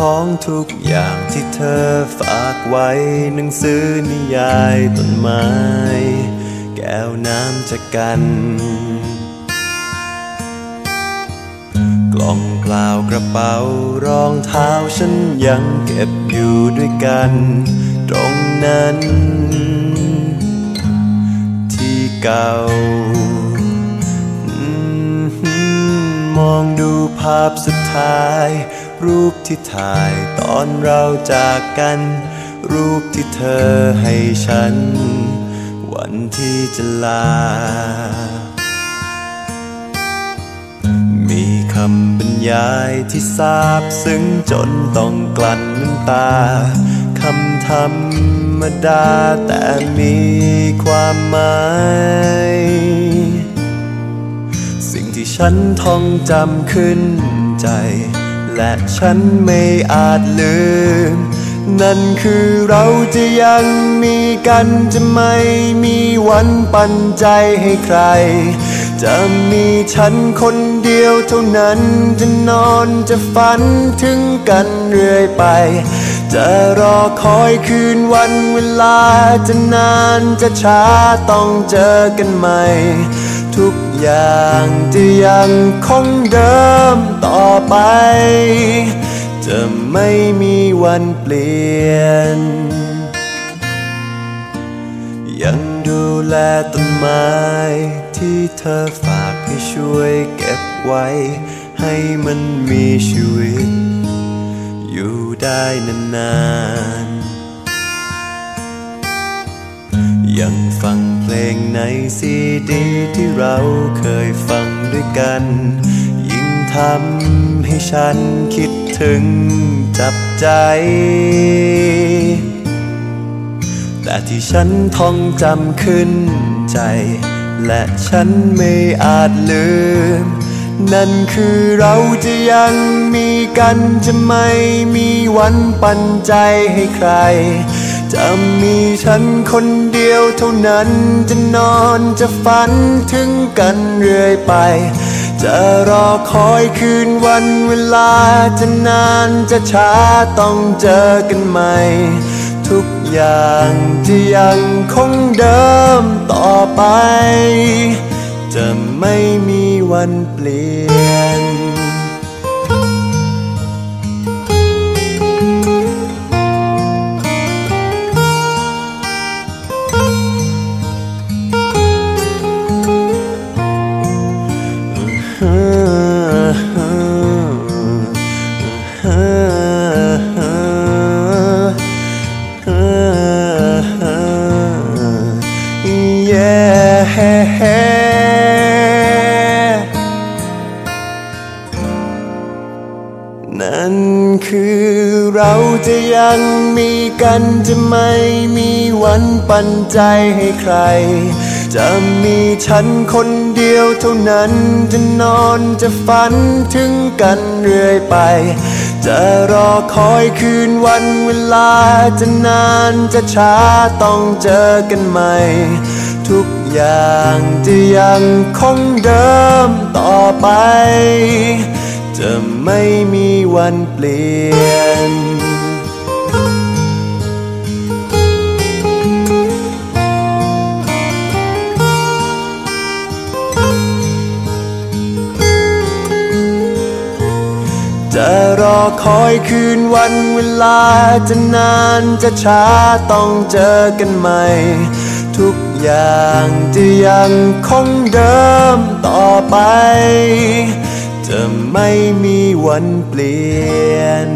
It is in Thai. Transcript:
ของทุกอย่างที่เธอฝากไว้ หนังสือนิยายต้นไม้ แก้วน้ำจากกัน กล่องเปล่ากระเป๋ารองเท้าฉันยังเก็บอยู่ด้วยกัน ตรงนั้น ที่เก่า มองดูภาพสุดท้าย รูปที่ถ่ายตอนเราจากกัน รูปที่เธอให้ฉัน วันที่จะลา มีคำบรรยายที่ซาบซึ้งจนต้องกลั้นน้ำตาคำธรรมดาแต่มีความหมาย ฉันท่องจำขึ้นใจ และฉันไม่อาจลืม นั่นคือเราจะยังมีกันจะไม่มีวันปันใจให้ใคร จะมีฉันคนเดียวเท่านั้นจะนอนจะฝันถึงกันเรื่อยไป จะรอคอยคืนวันเวลาจะนานจะช้าต้องเจอกันใหม่ ทุกอย่างจะยังคงเดิมต่อไป จะไม่มีวันเปลี่ยน ยังดูแลต้นไม้ที่เธอฝากให้ช่วยเก็บไว้ ให้มันมีชีวิต อยู่ได้นานๆ ยังฟังเพลงในซีดีที่เราเคยฟังด้วยกัน ยิ่งทำให้ฉันคิดถึงจับใจ แต่ที่ฉันท่องจำขึ้นใจ และฉันไม่อาจลืม นั่นคือเราจะยังมีกันจะไม่มีวันปันใจให้ใคร จะมีฉันคนเดียวเท่านั้นจะนอนจะฝันถึงกันเรื่อยไป จะรอคอยคืนวันเวลาจะนานจะช้าต้องเจอกันใหม่ทุกอย่างจะยังคงเดิมต่อไป จะไม่มีวันเปลี่ยน นั่นคือเราจะยังมีกันจะไม่มีวันปันใจให้ใคร จะมีฉันคนเดียวเท่านั้นจะนอนจะฝันถึงกันเรื่อยไป จะรอคอยคืนวันเวลาจะนานจะช้าต้องเจอกันใหม่ ทุกอย่างจะยังคงเดิมต่อไป จะไม่มีวันเปลี่ยน จะรอคอยคืนวันเวลาจะนานจะช้าต้องเจอกันใหม่ ทุกอย่างจะยังคงเดิมต่อไป จะไม่มีวันเปลี่ยน